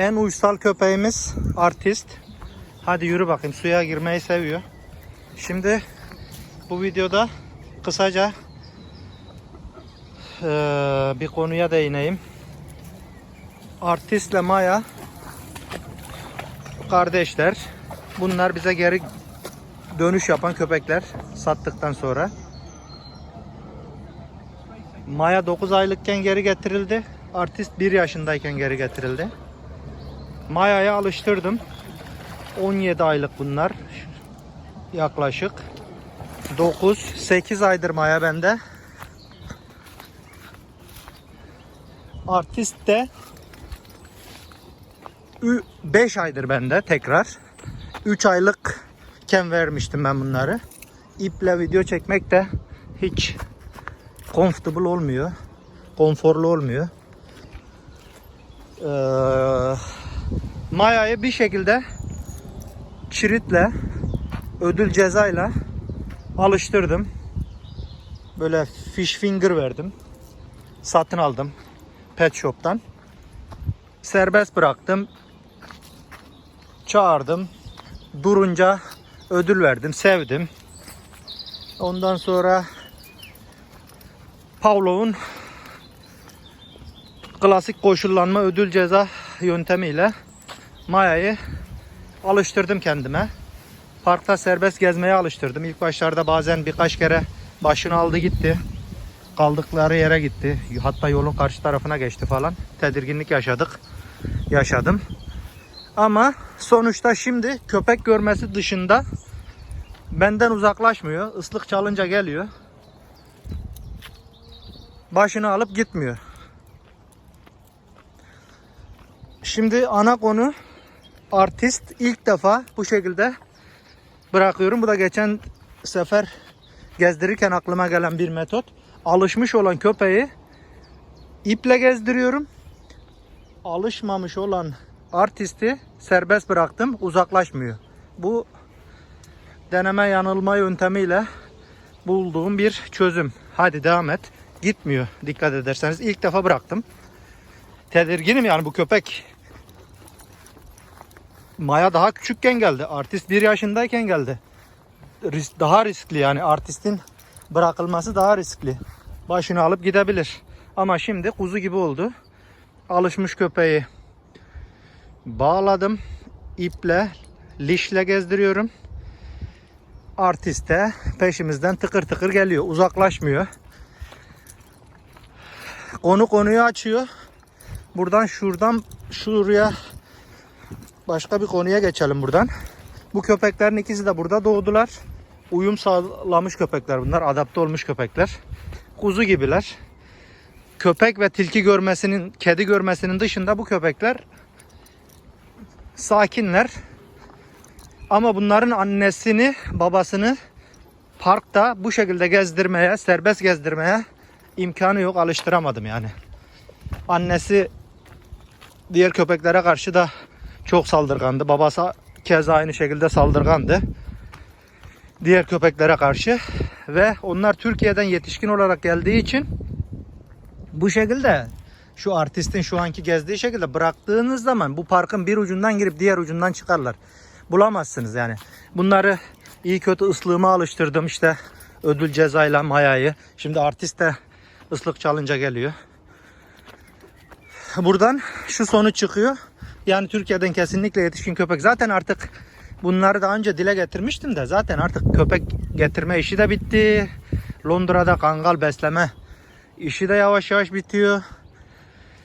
En uysal köpeğimiz artist. Hadi yürü bakayım suya girmeyi seviyor. Şimdi bu videoda kısaca eee, bir konuya değineyim. Artistle Maya kardeşler. Bunlar bize geri dönüş yapan köpekler sattıktan sonra. Maya 9 aylıkken geri getirildi. Artist 1 yaşındayken geri getirildi. Maya'ya alıştırdım. 17 aylık bunlar. Yaklaşık. 9 8 aydır Maya bende. Artist de 5 aydır bende tekrar. 3 aylıkken vermiştim ben bunları. İple video çekmek de hiç comfortable olmuyor. Konforlu olmuyor. Ee, Maya'yı bir şekilde çiritle ödül cezayla alıştırdım. Böyle fish finger verdim. Satın aldım pet shop'tan. Serbest bıraktım. Çağırdım. Durunca ödül verdim. Sevdim. Ondan sonra Pavlov'un klasik koşullanma ödül ceza yöntemiyle Maya'yı alıştırdım kendime. Parkta serbest gezmeye alıştırdım. İlk başlarda bazen birkaç kere başını aldı gitti. Kaldıkları yere gitti. Hatta yolun karşı tarafına geçti falan. Tedirginlik yaşadık. Yaşadım. Ama sonuçta şimdi köpek görmesi dışında benden uzaklaşmıyor. Islık çalınca geliyor. Başını alıp gitmiyor. Şimdi ana konu artist ilk defa bu şekilde bırakıyorum. Bu da geçen sefer gezdirirken aklıma gelen bir metot. Alışmış olan köpeği iple gezdiriyorum. Alışmamış olan artisti serbest bıraktım. Uzaklaşmıyor. Bu deneme yanılma yöntemiyle bulduğum bir çözüm. Hadi devam et. Gitmiyor dikkat ederseniz. ilk defa bıraktım. Tedirginim yani bu köpek. Maya daha küçükken geldi. Artist bir yaşındayken geldi. Risk, daha riskli yani artistin bırakılması daha riskli. Başını alıp gidebilir. Ama şimdi kuzu gibi oldu. Alışmış köpeği bağladım. iple, lişle gezdiriyorum. Artist de peşimizden tıkır tıkır geliyor. Uzaklaşmıyor. Konu konuyu açıyor. Buradan şuradan şuraya başka bir konuya geçelim buradan. Bu köpeklerin ikisi de burada doğdular. Uyum sağlamış köpekler bunlar. Adapte olmuş köpekler. Kuzu gibiler. Köpek ve tilki görmesinin, kedi görmesinin dışında bu köpekler sakinler. Ama bunların annesini, babasını parkta bu şekilde gezdirmeye, serbest gezdirmeye imkanı yok. Alıştıramadım yani. Annesi diğer köpeklere karşı da çok saldırgandı. Babası keza aynı şekilde saldırgandı. Diğer köpeklere karşı ve onlar Türkiye'den yetişkin olarak geldiği için bu şekilde şu artistin şu anki gezdiği şekilde bıraktığınız zaman bu parkın bir ucundan girip diğer ucundan çıkarlar. Bulamazsınız yani. Bunları iyi kötü ıslığıma alıştırdım işte ödül cezayla mayayı. Şimdi artist de ıslık çalınca geliyor. Buradan şu sonuç çıkıyor. Yani Türkiye'den kesinlikle yetişkin köpek. Zaten artık bunları daha önce dile getirmiştim de zaten artık köpek getirme işi de bitti. Londra'da kangal besleme işi de yavaş yavaş bitiyor.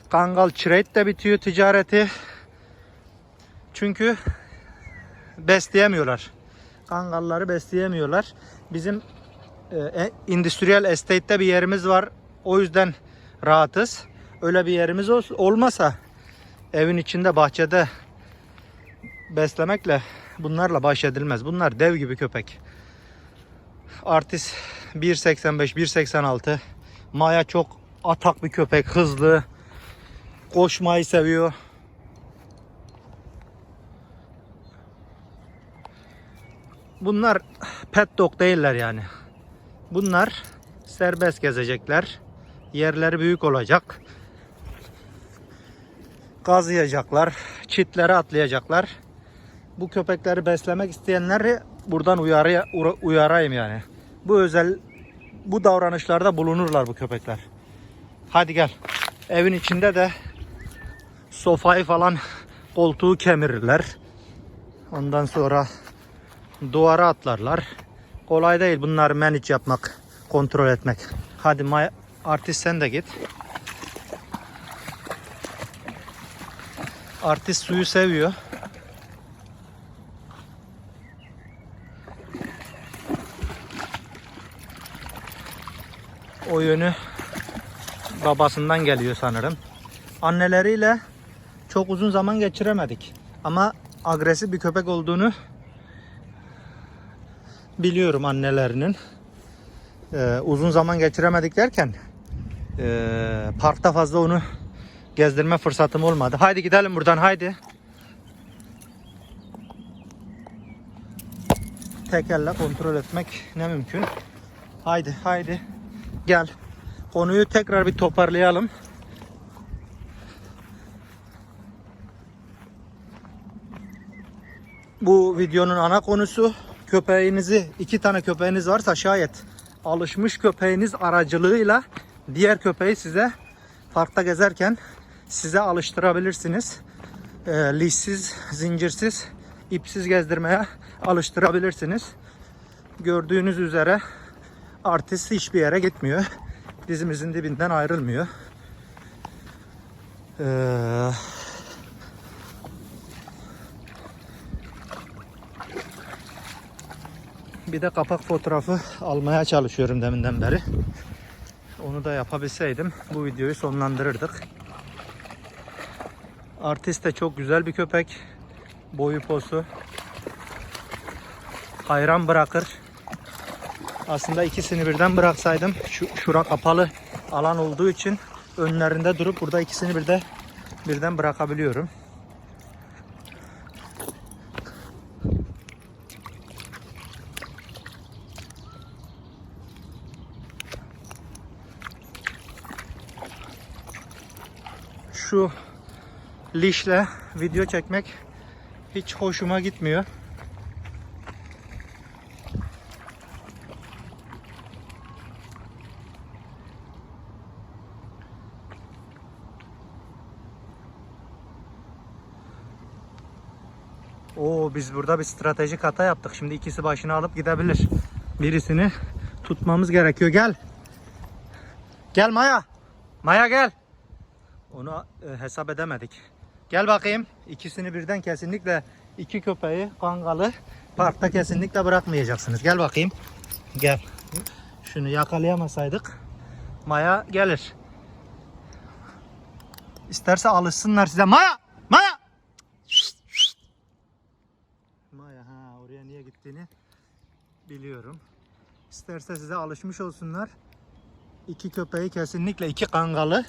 Kangal trade de bitiyor ticareti. Çünkü besleyemiyorlar. Kangalları besleyemiyorlar. Bizim e, e, endüstriyel estate'te bir yerimiz var. O yüzden rahatız. Öyle bir yerimiz ol- olmasa evin içinde bahçede beslemekle bunlarla baş edilmez. Bunlar dev gibi köpek. Artist 1.85 1.86 Maya çok atak bir köpek hızlı. Koşmayı seviyor. Bunlar pet dog değiller yani. Bunlar serbest gezecekler. Yerleri büyük olacak Gazlayacaklar, çitlere atlayacaklar. Bu köpekleri beslemek isteyenleri buradan uyarı, uyarayım yani. Bu özel bu davranışlarda bulunurlar bu köpekler. Hadi gel. Evin içinde de sofayı falan koltuğu kemirirler. Ondan sonra duvara atlarlar. Kolay değil bunları manage yapmak, kontrol etmek. Hadi artist sen de git. Artist suyu seviyor. O yönü babasından geliyor sanırım. Anneleriyle çok uzun zaman geçiremedik. Ama agresif bir köpek olduğunu biliyorum annelerinin. Ee, uzun zaman geçiremedik derken ee, parkta fazla onu gezdirme fırsatım olmadı. Haydi gidelim buradan haydi. Tek kontrol etmek ne mümkün. Haydi haydi gel. Konuyu tekrar bir toparlayalım. Bu videonun ana konusu köpeğinizi iki tane köpeğiniz varsa şayet alışmış köpeğiniz aracılığıyla diğer köpeği size parkta gezerken size alıştırabilirsiniz. E, lişsiz, zincirsiz, ipsiz gezdirmeye alıştırabilirsiniz. Gördüğünüz üzere artist hiçbir yere gitmiyor. Dizimizin dibinden ayrılmıyor. Ee, bir de kapak fotoğrafı almaya çalışıyorum deminden beri. Onu da yapabilseydim bu videoyu sonlandırırdık. Artist de çok güzel bir köpek. Boyu posu. Hayran bırakır. Aslında ikisini birden bıraksaydım şu şura kapalı alan olduğu için önlerinde durup burada ikisini birde birden bırakabiliyorum. Şu lişle video çekmek hiç hoşuma gitmiyor. Oo biz burada bir stratejik hata yaptık. Şimdi ikisi başını alıp gidebilir. Birisini tutmamız gerekiyor. Gel. Gel Maya. Maya gel. Onu e, hesap edemedik. Gel bakayım. İkisini birden kesinlikle iki köpeği kangalı parkta kesinlikle bırakmayacaksınız. Gel bakayım. Gel. Şunu yakalayamasaydık Maya gelir. İsterse alışsınlar size. Maya! Maya! Maya ha oraya niye gittiğini biliyorum. İsterse size alışmış olsunlar. İki köpeği kesinlikle iki kangalı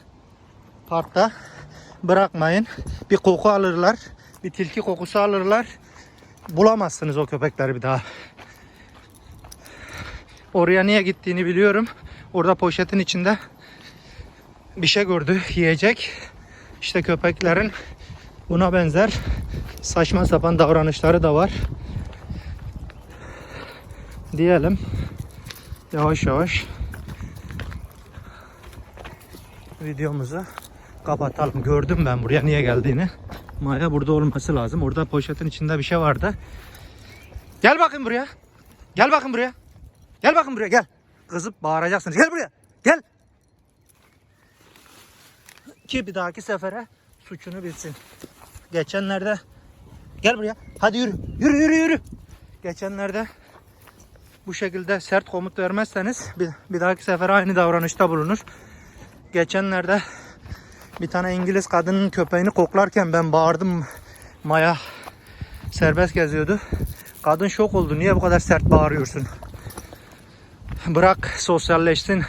parkta bırakmayın. Bir koku alırlar. Bir tilki kokusu alırlar. Bulamazsınız o köpekleri bir daha. Oraya niye gittiğini biliyorum. Orada poşetin içinde bir şey gördü yiyecek. İşte köpeklerin buna benzer saçma sapan davranışları da var. Diyelim. Yavaş yavaş videomuzu kapatalım. Gördüm ben buraya niye geldiğini. Maya burada olması lazım. Orada poşetin içinde bir şey vardı. Gel bakın buraya. Gel bakın buraya. Gel bakın buraya gel. Kızıp bağıracaksınız. Gel buraya. Gel. Ki bir dahaki sefere suçunu bilsin. Geçenlerde gel buraya. Hadi yürü. Yürü yürü yürü. Geçenlerde bu şekilde sert komut vermezseniz bir, bir dahaki sefer aynı davranışta bulunur. Geçenlerde bir tane İngiliz kadının köpeğini koklarken ben bağırdım. Maya serbest geziyordu. Kadın şok oldu. Niye bu kadar sert bağırıyorsun? Bırak sosyalleşsin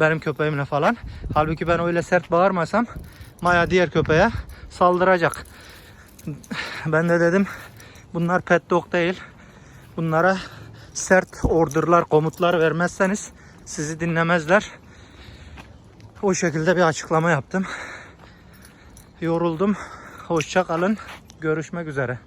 benim köpeğimle falan. Halbuki ben öyle sert bağırmasam Maya diğer köpeğe saldıracak. Ben de dedim bunlar pet dog değil. Bunlara sert orderlar, komutlar vermezseniz sizi dinlemezler. O şekilde bir açıklama yaptım. Yoruldum. Hoşça kalın. Görüşmek üzere.